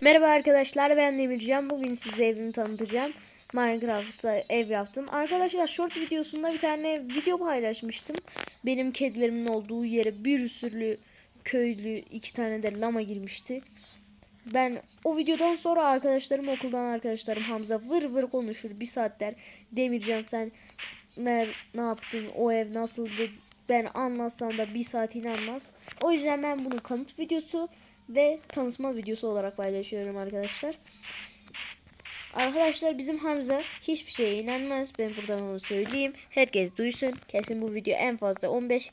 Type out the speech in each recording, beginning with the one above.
Merhaba arkadaşlar ben Demircan. Bugün size evimi tanıtacağım. Minecraft'ta ev yaptım. Arkadaşlar short videosunda bir tane video paylaşmıştım. Benim kedilerimin olduğu yere bir sürü köylü iki tane de lama girmişti. Ben o videodan sonra arkadaşlarım okuldan arkadaşlarım Hamza vır vır konuşur bir saat der. Demircan sen ne, ne yaptın o ev nasıldı ben anlatsam da bir saat inanmaz. O yüzden ben bunu kanıt videosu ve tanışma videosu olarak paylaşıyorum arkadaşlar. Arkadaşlar bizim Hamza hiçbir şeye inanmaz. Ben buradan onu söyleyeyim. Herkes duysun. Kesin bu video en fazla 15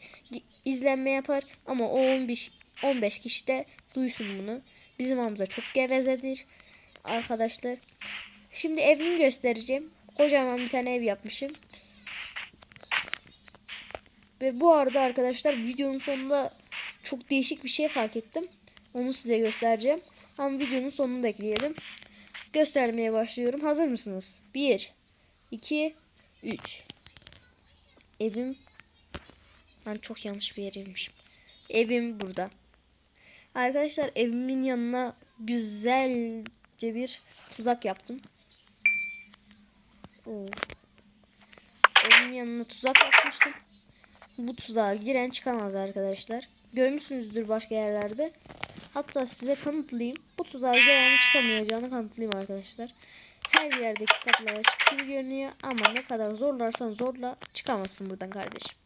izlenme yapar. Ama o 15 15 kişi de duysun bunu. Bizim Hamza çok gevezedir. Arkadaşlar. Şimdi evimi göstereceğim. Kocaman bir tane ev yapmışım. Ve bu arada arkadaşlar videonun sonunda çok değişik bir şey fark ettim. Onu size göstereceğim. Ama videonun sonunu bekleyelim. Göstermeye başlıyorum. Hazır mısınız? 1 2 3 Evim Ben çok yanlış bir yereymişim. Evim burada. Arkadaşlar evimin yanına güzelce bir tuzak yaptım. Oo. Evimin yanına tuzak yapmıştım. Bu tuzağa giren çıkamaz arkadaşlar. Görmüşsünüzdür başka yerlerde. Hatta size kanıtlayayım. Bu tuzağa giren çıkamayacağını kanıtlayayım arkadaşlar. Her yerdeki kapılar açık gibi görünüyor ama ne kadar zorlarsan zorla çıkamazsın buradan kardeşim.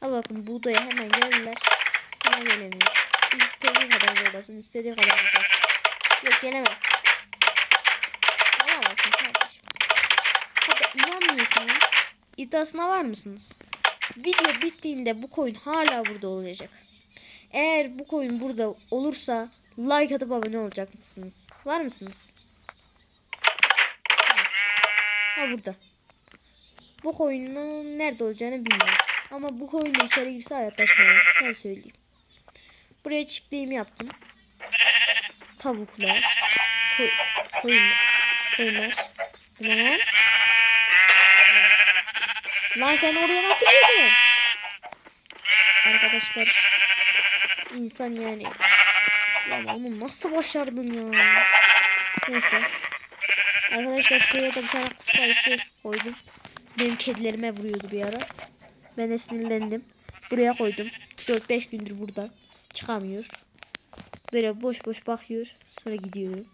Ha bakın buğdaya hemen geldiler. Ama gelemiyor. İstediği kadar zorlasın, istediği kadar zorlasın. Yok gelemez. Alamazsın kardeşim. Hatta inanmıyorsunuz. İddiasına var mısınız? Video bittiğinde bu koyun hala burada olacak. Eğer bu koyun burada olursa like atıp abone olacak mısınız? Var mısınız? Ha burada. Bu koyunun nerede olacağını bilmiyorum. Ama bu koyun da içeri girse hayatta çıkamaz. Ben söyleyeyim. Buraya çiftliğimi yaptım. Tavuklar. Koy, koyun, koyunlar. Ne? Lan sen oraya nasıl girdin? Arkadaşlar insan yani Lan onu nasıl başardın ya? Neyse. Arkadaşlar şuraya da bir tane kutu koydum. Benim kedilerime vuruyordu bir ara. Ben de sinirlendim. Buraya koydum. 4-5 gündür burada. Çıkamıyor. Böyle boş boş bakıyor. Sonra gidiyorum.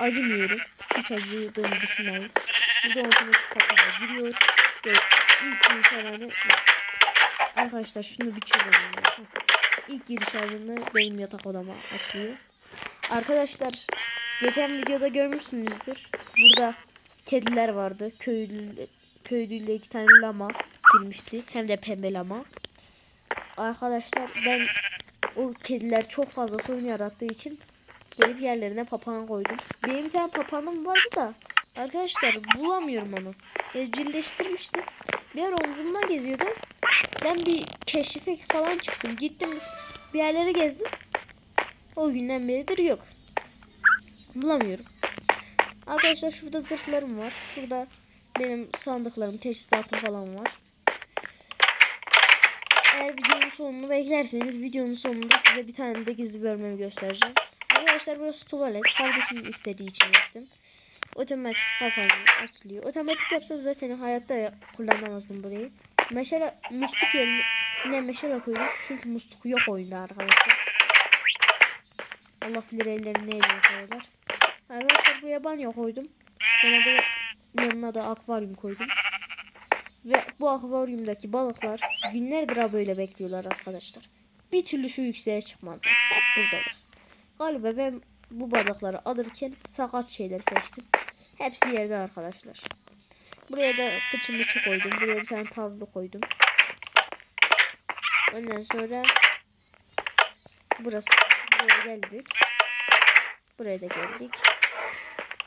Acımıyorum. Hiç acıdığımı düşünmeyin. Burada otomatik kapıda giriyor. Ve ilk insanı Arkadaşlar şunu bir çözelim. İlk giriş halinde benim yatak odama açılıyor. Arkadaşlar geçen videoda görmüşsünüzdür. Burada kediler vardı. Köylü köylüyle iki tane lama girmişti. Hem de pembe lama. Arkadaşlar ben o kediler çok fazla sorun yarattığı için gelip yerlerine papağan koydum. Benim bir tane papağanım vardı da arkadaşlar bulamıyorum onu. Evcilleştirmiştim. Bir ara omzumdan geziyordu. Ben bir keşife falan çıktım. Gittim bir yerlere gezdim. O günden beridir yok. Bulamıyorum. Arkadaşlar şurada zırhlarım var. Şurada benim sandıklarım, teçhizatım falan var. Eğer videonun sonunu beklerseniz videonun sonunda size bir tane de gizli bölmemi göstereceğim. Arkadaşlar burası tuvalet. Kardeşimin istediği için yaptım. Otomatik kapanıyor, açılıyor. Otomatik yapsam zaten hayatta kullanamazdım burayı. Meşale, musluk yerine meşale koydum. Çünkü musluk yok oyunda arkadaşlar. Allah bilir ellerini neyle yapıyorlar. Arkadaşlar buraya banyo koydum. Yanına da, yanına da akvaryum koydum. Ve bu akvaryumdaki balıklar günlerdir böyle bekliyorlar arkadaşlar. Bir türlü şu yükseğe çıkmadı. Hep buradalar. Galiba ben bu balıkları alırken sakat şeyler seçtim. Hepsi yerde arkadaşlar. Buraya da fıçı mıçı koydum. Buraya bir tane tavlı koydum. Ondan sonra burası. Buraya geldik. Buraya da geldik.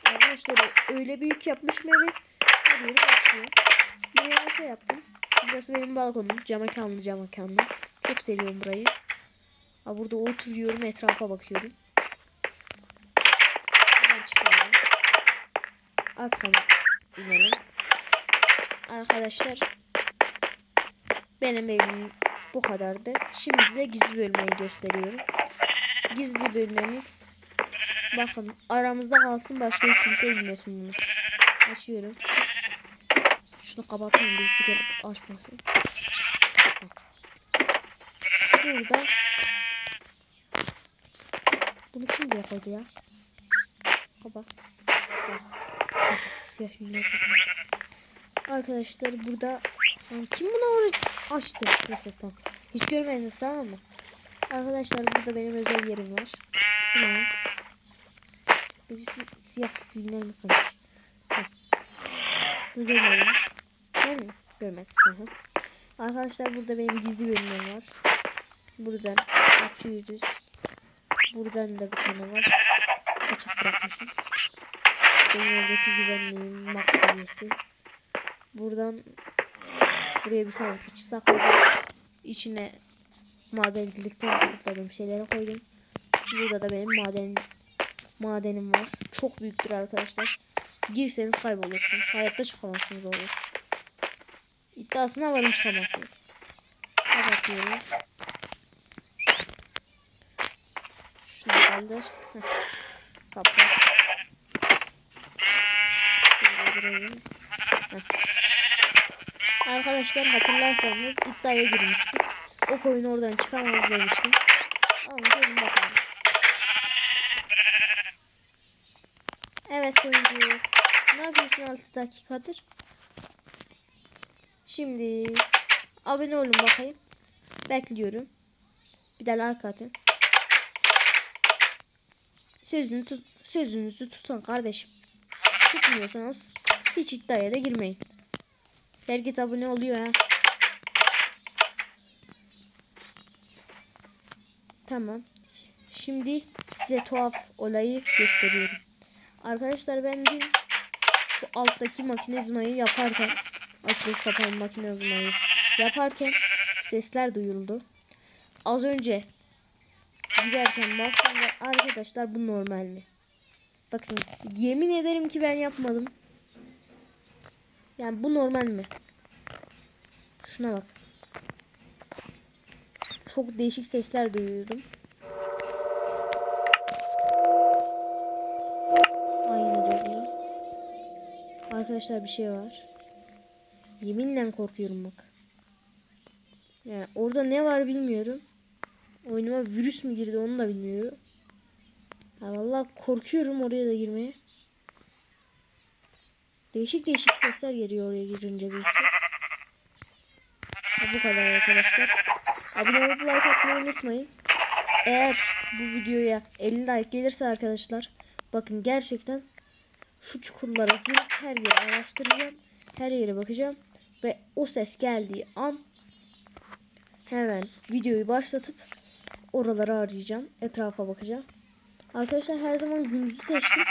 Arkadaşlar öyle büyük yapmışım evi. Her yeri başlıyor. Buraya nasıl yaptım? Burası benim balkonum. Cam mekanlı cam mekanlı. Çok seviyorum burayı. Ha, burada oturuyorum etrafa bakıyorum. Alt kanat inelim. Arkadaşlar benim evim bu kadardı. Şimdi size gizli bölmeyi gösteriyorum. Gizli bölmemiz Bakın aramızda kalsın başka hiç kimse bilmesin bunu. Açıyorum. Şunu kapatayım birisi gelip açmasın. Şurada. Bunu kim diye koydu ya? Kapat. Siyah koymuş. Arkadaşlar burada Lan kim bunu açtı? Tamam. Hiç görmediniz tamam mı? Arkadaşlar burada benim özel yerim var. Ne? Birisi siyah yünler mi? Bak. Bunu görmediniz. Mi? Görmez. Hı hı. Arkadaşlar burada benim gizli bölümüm var. Buradan açıyoruz. Buradan da bir tane var. Açık bırakmışım. Benim evdeki güvenliğim max seviyesi. Buradan buraya bir tane fıçı sakladım. İçine madencilikten topladığım şeyleri koydum. Burada da benim maden madenim var. Çok büyüktür arkadaşlar. Girseniz kaybolursunuz. Hayatta çıkamazsınız olur. İddiasına varım çıkamazsınız. Kapatıyorum. Şunu kaldır. Kapat. Arkadaşlar hatırlarsanız iddiaya girmiştik. O koyunu oradan çıkamaz demiştim. Ama gelin bakalım. Evet koyuncu. Ne yapıyorsun 6 dakikadır? Şimdi abone olun bakayım. Bekliyorum. Bir de like atın. Sözünü tut, sözünüzü tutun kardeşim. Tutmuyorsanız hiç iddiaya da girmeyin. Herkes abone oluyor ha. Tamam. Şimdi size tuhaf olayı gösteriyorum. Arkadaşlar ben dün şu alttaki makinezmayı yaparken açılıp kapan makinezmayı yaparken sesler duyuldu. Az önce giderken baktım arkadaşlar bu normal mi? Bakın yemin ederim ki ben yapmadım. Yani bu normal mi? Şuna bak. Çok değişik sesler duyuyordum. Aynı duyuyor. Arkadaşlar bir şey var. Yeminle korkuyorum bak. Yani orada ne var bilmiyorum. Oyunuma virüs mü girdi onu da bilmiyorum. Ya vallahi korkuyorum oraya da girmeye. Değişik değişik sesler geliyor oraya girince birisi. Bu kadar arkadaşlar. Abone olup like atmayı unutmayın. Eğer bu videoya 50 like gelirse arkadaşlar bakın gerçekten şu çukurlara girip her yeri araştıracağım. Her yere bakacağım. Ve o ses geldiği an hemen videoyu başlatıp oraları arayacağım. Etrafa bakacağım. Arkadaşlar her zaman gündüzü seçtim.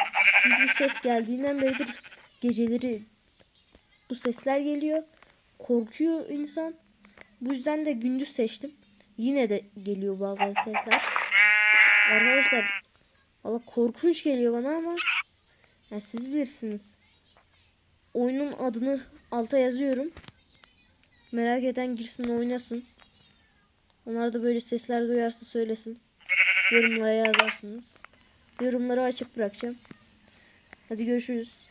Çünkü ses geldiğinden beridir geceleri bu sesler geliyor. Korkuyor insan. Bu yüzden de gündüz seçtim. Yine de geliyor bazen sesler. Arkadaşlar valla korkunç geliyor bana ama yani siz bilirsiniz. Oyunun adını alta yazıyorum. Merak eden girsin oynasın. Onlar da böyle sesler duyarsa söylesin. Yorumlara yazarsınız. Yorumları açık bırakacağım. Hadi görüşürüz.